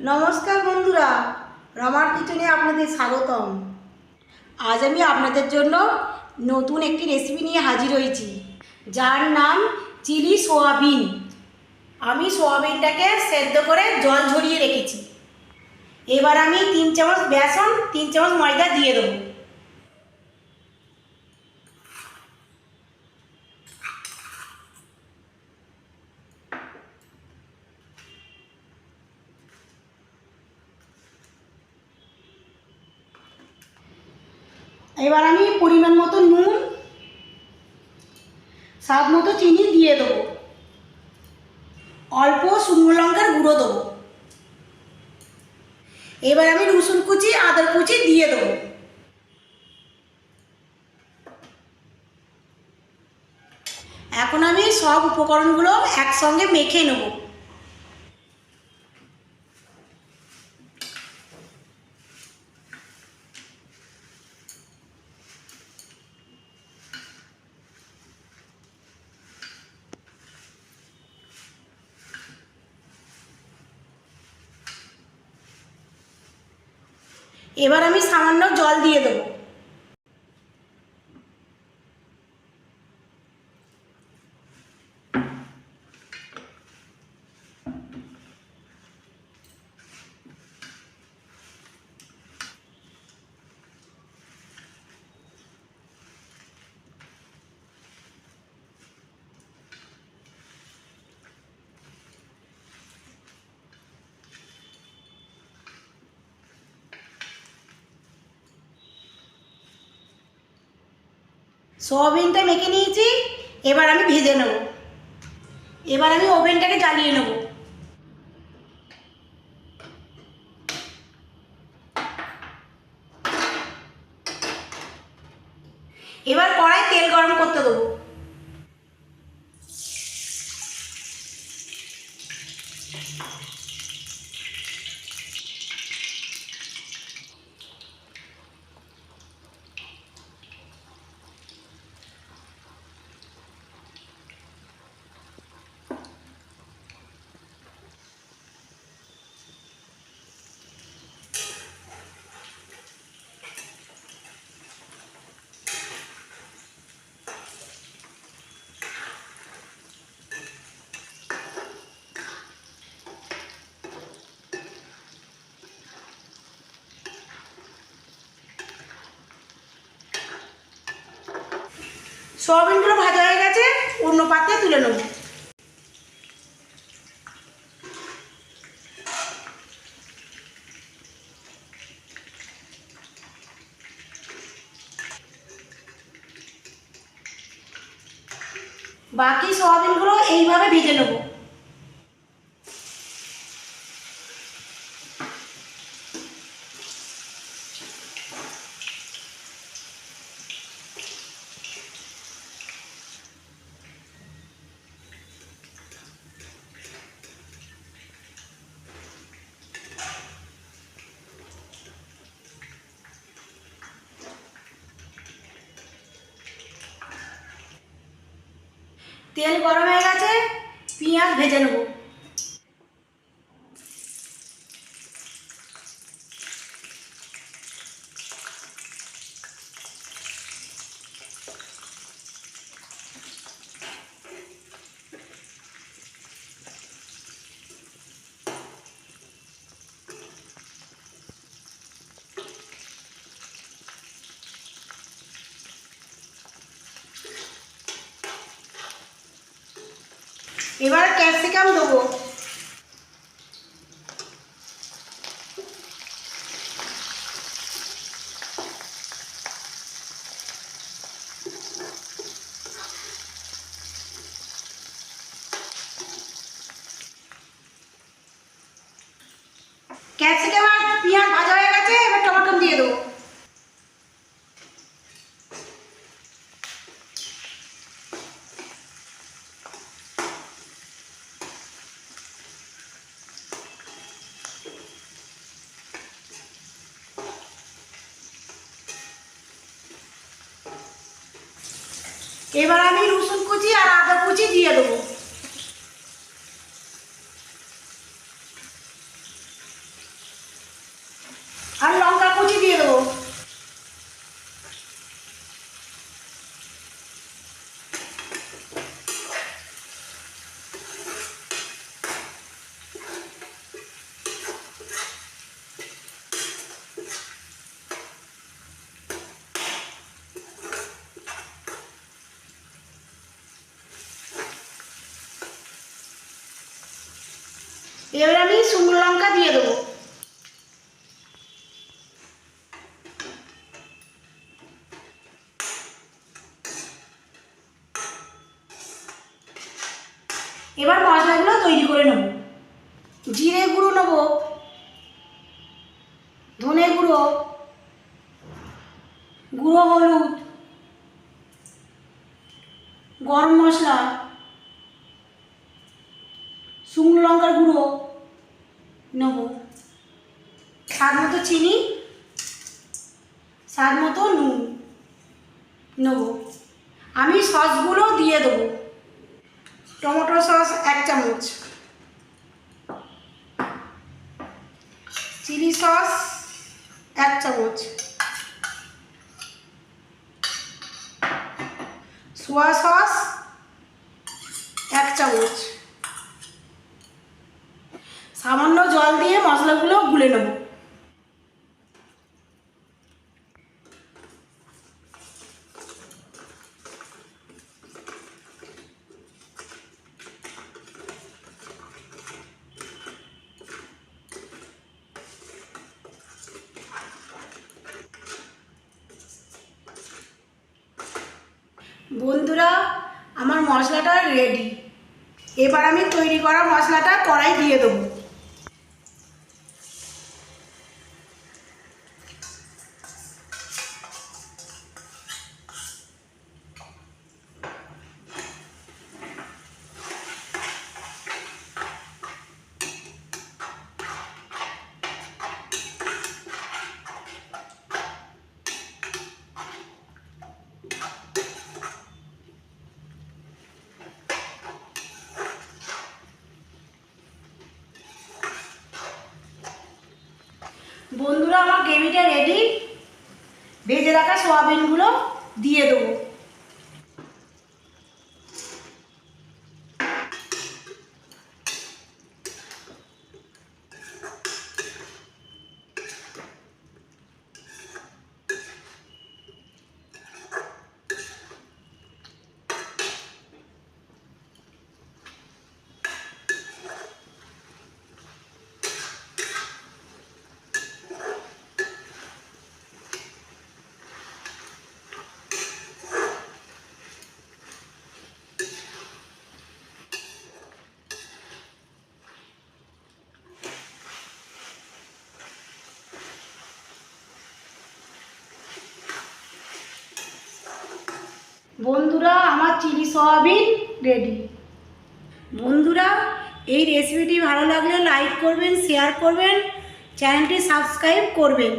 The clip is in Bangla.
নমস্কার বন্ধুরা রমার কিচেনে আপনাদের স্বাগতম। আজ আমি আপনাদের জন্য নতুন একটি রেসিপি নিয়ে হাজির হয়েছি, যার নাম চিলি সোয়াবিন। আমি সোয়াবিনটাকে সেদ্ধ করে জল ঝরিয়ে রেখেছি। এবার আমি তিন চামচ বেসন, তিন চামচ ময়দা দিয়ে দেবো। এবার আমি পরিমাণ মতো নুন, স্বাদ মতো চিনি দিয়ে দেবো। অল্প শুকনো লঙ্কার গুঁড়ো দেবো। এবার আমি রসুন কুচি আদার কুচি দিয়ে দেবো। এখন আমি সব উপকরণগুলো একসঙ্গে মেখে নেব। এবার আমি সামান্য জল দিয়ে দেবো। সোয়াবিনটা মেখে নিয়েছি এবার আমি ভেজে নেব। এবার আমি ওভেনটাকে জ্বালিয়ে নেব এবার কড়াই তেল গরম করতে দেবো সোয়াবিনগুলো ভাজা হয়ে গেছে অন্য পাত্রে তুলে নেব। বাকি সোয়াবিনগুলো এইভাবে ভেজে নেব। তেল গরম হয়ে গেছে পেঁয়াজ ভেজে নেব। এবার ক্যাপসিকাম দেবো ক্যাপসিকাম আর পেঁয়াজ ভাজা হয়ে গেছে এবার টমেটো দিয়ে দেবো এবার আমি রসুন কুচি আর আদা কুচি দিয়ে দেবো আর লঙ্কা কুচি দিয়ে দেবো এবার আমি শুকনো লঙ্কা দিয়ে দেবো। এবার মশলাগুলো তৈরি করে নেব। জিরে গুঁড়ো নেব। ধনে গুঁড়ো। গুঁড়ো হলুদ। গরম মশলা। শুকনো লঙ্কার গুঁড়ো। নেব। স্বাদ মতো চিনি, স্বাদ মতো নুন নেব। আমি সসগুলো দিয়ে দেবো। টমেটো সস এক চামচ। চিলি সস এক চামচ। সোয়া সস এক চামচ। সামান্য জল দিয়ে মশলাগুলো গুলে নেব। বন্ধুরা, আমার মশলাটা রেডি এবার আমি তৈরি করা মশলাটা কড়াই দিয়ে দেবো। বন্ধুরা আমার গ্রেভিটা রেডি ভেজে রাখা সোয়াবিনগুলো দিয়ে দেবো। বন্ধুরা, আমার চিলি সয়াবিন রেডি বন্ধুরা, এই রেসিপিটি ভালো লাগলে লাইক করবেন শেয়ার করবেন চ্যানেলটি সাবস্ক্রাইব করবেন।